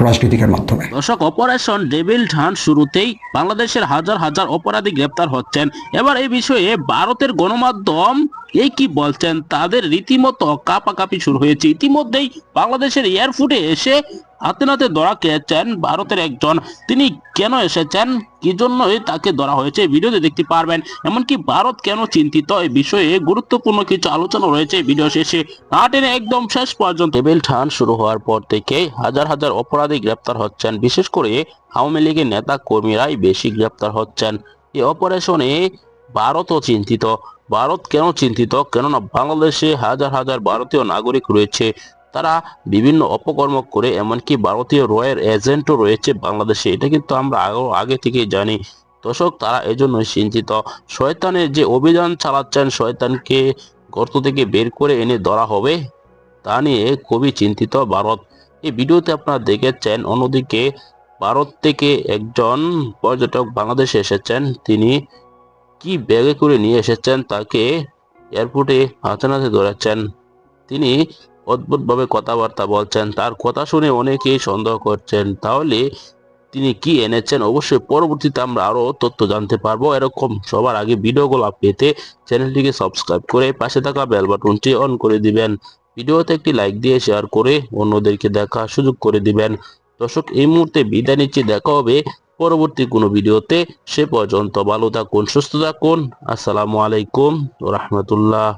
রাজনীতিকের মাধ্যমে। দর্শক operation devil ঠান শুরুতেই বাংলাদেশের হাজার হাজার অপরাধী গ্রেপ্তার হচ্ছেন। এবার এই বিষয়ে ভারতের গণমাধ্যম এই কি বলছেন? তাদের রীতিমতো কাপাকাপি শুরু হয়েছে। ইতিমধ্যেই বাংলাদেশের এয়ারফোর্টে এসে হাতে নাতে ধরা খেয়েছেন ভারতের একজন। তিনি কেন এসেছেন? কি জন্যই তাকে ধরা হয়েছে? ভিডিওতে দেখতে পারবেন। এমনকি ভারত কেন চিন্তিত? এই বিষয়ে গুরুত্বপূর্ণ কিছু আলোচনা রয়েছে ভিডিও শেষে। না টেনে একদম শেষ পর্যন্ত টেবিল ঠান শুরু হওয়ার পর থেকে হাজার হাজার অপরাধী গ্রেপ্তার হচ্ছেন। বিশেষ করে আওয়ামী লীগের নেতা কর্মীরাই বেশি গ্রেপ্তার হচ্ছেন। এই অপারেশনে ভারতও চিন্তিত। ভারত কেন চিন্তিত? কেননা বাংলাদেশে হাজার হাজার ভারতীয় নাগরিক রয়েছে। তারা বিভিন্ন অপকর্ম করে, এমনকি ভারতীয় রয়ের এজেন্টও রয়েছে বাংলাদেশে। এটা কিন্তু আমরা আগে থেকেই জানি। দর্শক, তারা এজন্যই চিন্তিত। শয়তানের যে অভিযান চালাচ্ছেন, শয়তানকে গর্ত থেকে বের করে এনে ধরা হবে, তা নিয়ে খুবই চিন্তিত ভারত। এই ভিডিওতে আপনারা দেখেছেন, অন্যদিকে ভারত থেকে একজন পর্যটক বাংলাদেশে এসেছেন। তিনি কি ব্যাগে করে নিয়ে এসেছেন তাকে? এয়ারপোর্টে হাতে নাতে ধরেছেন। তিনি অদ্ভুতভাবে কথাবার্তা বলছেন। তার কথা শুনে অনেকেই সন্দেহ করছেন। তাহলে তিনি কি এনেছেন? অবশ্যই পরবর্তীতে আমরা আরও তথ্য জানতে পারব। এরকম সবার আগে ভিডিওগুলো পেতে চ্যানেলটিকে সাবস্ক্রাইব করে পাশে থাকা বেল বাটনটি অন করে দিবেন। ভিডিওতে একটি লাইক দিয়ে শেয়ার করে অন্যদেরকে দেখা সুযোগ করে দিবেন। দর্শক, এই মুহূর্তে বিদায় নিচ্ছি। দেখা হবে পরবর্তী কোনো ভিডিওতে সে পর্যন্ত ভালো থাকুন সুস্থ থাকুন। আসসালামু আলাইকুম রহমতুল্লাহ।